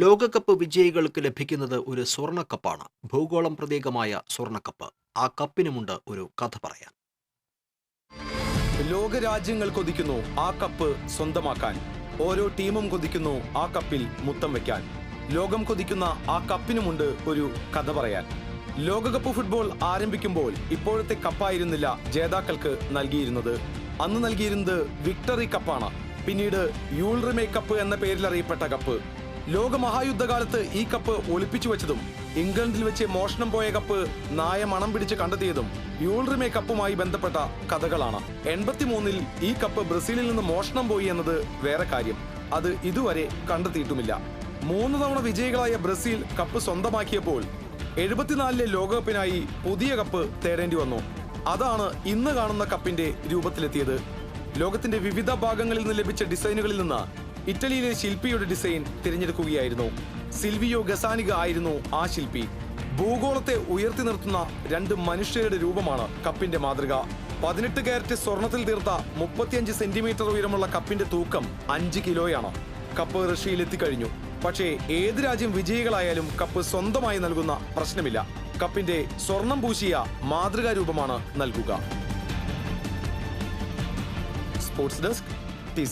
ലോകകപ്പ് വിജയികൾക്ക് ലഭിക്കുന്നത് ഒരു സ്വർണക്കപ്പാണ് ഭൂഗോളം പ്രതീകമായ സ്വർണക്കപ്പ് ആ കപ്പിനുമുണ്ട് ഒരു കഥ പറയാൻ. ലോകരാജ്യങ്ങൾ കൊതിക്കുന്നു ആ കപ്പ് സ്വന്തമാക്കാൻ. ഓരോ ടീമും കൊതിക്കുന്നു ആ കപ്പിൽ മുത്തം വയ്ക്കാൻ ലോകം കൊതിക്കുന്ന ആ കപ്പിനുമുണ്ട് ഒരു കഥ പറയാൻ. ലോകകപ്പ് ഫുട്ബോൾ ആരംഭിക്കുമ്പോൾ ഇപ്പോഴത്തെ കപ്പായിരുന്നില്ല ജേതാക്കൾക്ക് നൽകിയിരുന്നത്. അന്ന് നൽകിയിരുന്നത് വിക്ടറി കപ്പാണ്. പിന്നീട് യൂൾറിമേ കപ്പ് എന്ന പേരിൽ അറിയപ്പെട്ട കപ്പ്. ലോകമഹായുദ്ധകാലത്ത് ഈ കപ്പ് ഒളിപ്പിച്ചു വെച്ചതും ഇംഗ്ലണ്ടിൽ വെച്ച് മോഷണം പോയ കപ്പ് നായ മണം പിടിച്ച് കണ്ടെത്തിയതും യൂൾറിമേ കപ്പുമായി ബന്ധപ്പെട്ട കഥകളാണ്. എൺപത്തിമൂന്നിൽ ഈ കപ്പ് ബ്രസീലിൽ നിന്ന് മോഷണം പോയി എന്നത് വേറെ കാര്യം. അത് ഇതുവരെ കണ്ടെത്തിയിട്ടുമില്ല. മൂന്ന് തവണ വിജയികളായ ബ്രസീൽ കപ്പ് സ്വന്തമാക്കിയപ്പോൾ എഴുപത്തിനാലിലെ ലോകകപ്പിനായി പുതിയ കപ്പ് തേടേണ്ടി വന്നു. അതാണ് ഇന്ന് കാണുന്ന കപ്പിന്റെ രൂപത്തിലെത്തിയത്. ലോകത്തിന്റെ വിവിധ ഭാഗങ്ങളിൽ നിന്ന് ലഭിച്ച ഡിസൈനുകളിൽ നിന്ന് ഇറ്റലിയിലെ ശില്പിയുടെ ഡിസൈൻ തിരഞ്ഞെടുക്കുകയായിരുന്നു. സിൽവിയോ ഗസാനിക ആയിരുന്നു ആ ശില്പി. ഭൂഗോളത്തെ ഉയർത്തി നിർത്തുന്ന രണ്ട് മനുഷ്യരുടെ രൂപമാണ് കപ്പിന്റെ മാതൃക. പതിനെട്ട് കാരറ്റ് സ്വർണത്തിൽ തീർത്ത മുപ്പത്തിയഞ്ച് സെന്റിമീറ്റർ ഉയരമുള്ള കപ്പിന്റെ തൂക്കം അഞ്ച് കിലോയാണ്. കപ്പ് റഷ്യയിൽ എത്തിക്കഴിഞ്ഞു. പക്ഷേ ഏത് രാജ്യം വിജയികളായാലും കപ്പ് സ്വന്തമായി നൽകുന്ന പ്രശ്നമില്ല. കപ്പിന്റെ സ്വർണം പൂശിയ മാതൃകാ രൂപമാണ് നൽകുക. Sports desk T